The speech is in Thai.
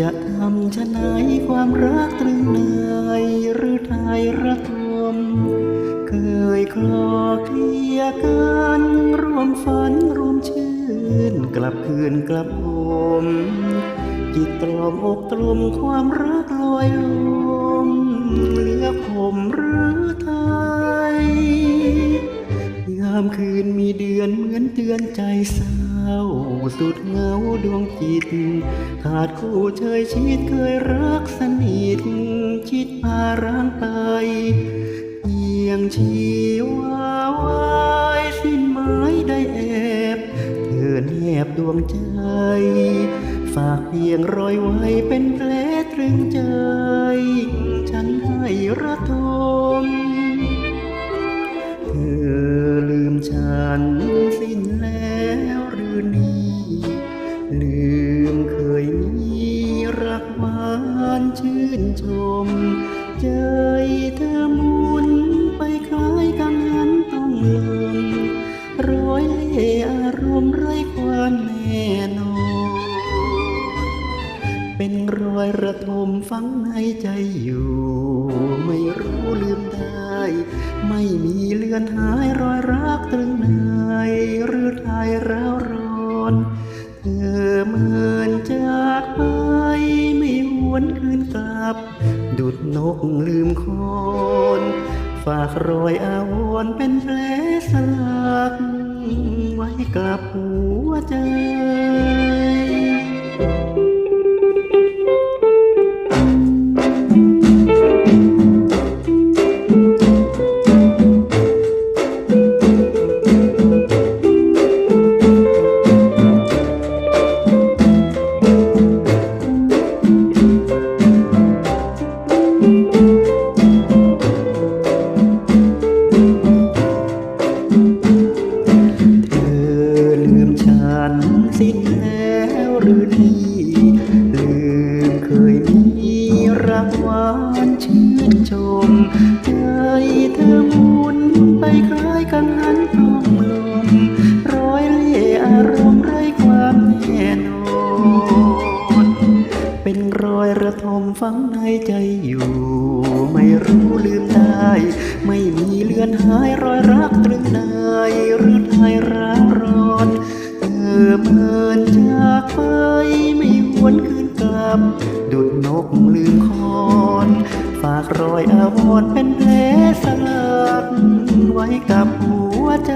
จะทำชะไหนความรักตรึงเหนื่อยหรือไทยระทม เคยคลอเคลียกันร่วมฝันร่วมชื่น กลับคืนกลับโหมจิตตรอมอกตรมความรักลอยลมเหลือผมหรือไทย ยามคืนมีเดือนเหมือนเตือนใจเศร้าสุดเหงาดวงจิต ขาดคู่เชยชิดเคยรักสนิท ชิดพาร่างไปเพียงชีวาวายสิ้นไม้ได้แอบ เธอแนบดวงใจ ฝากเพียงรอยไว้เป็นแผลตรึงใจ สิ้นแล้วหรือนี่ลืมเคยมีรักหวานชื่นชม ใจเธอมุนไปคล้ายกังหันต้องลมร้อยเล่ห์อารมณ์ไร้ความแน่นอนเป็นรอยระทมฝังในใจอยู่ ไม่รู้ลืมได้ ไม่มีเลือนหา ร้าวร้อน เธอเมินจากไปไม่หวนคืนกลับ ดุดนกลืมคนฝากรอยอาวรเป็นแผลสลักไว้กับหัวใจ รักหวานชื่นชมใจเธอหมุนไปคล้ายกังหันต้องลมร้อยเล่อารมณ์ไร้ความแน่นอนเป็นรอยระทมฝังในใจอยู่ ไม่รู้ลืมากรอยอาวรณ์เป็นแผลสลักไว้กับหัวใจ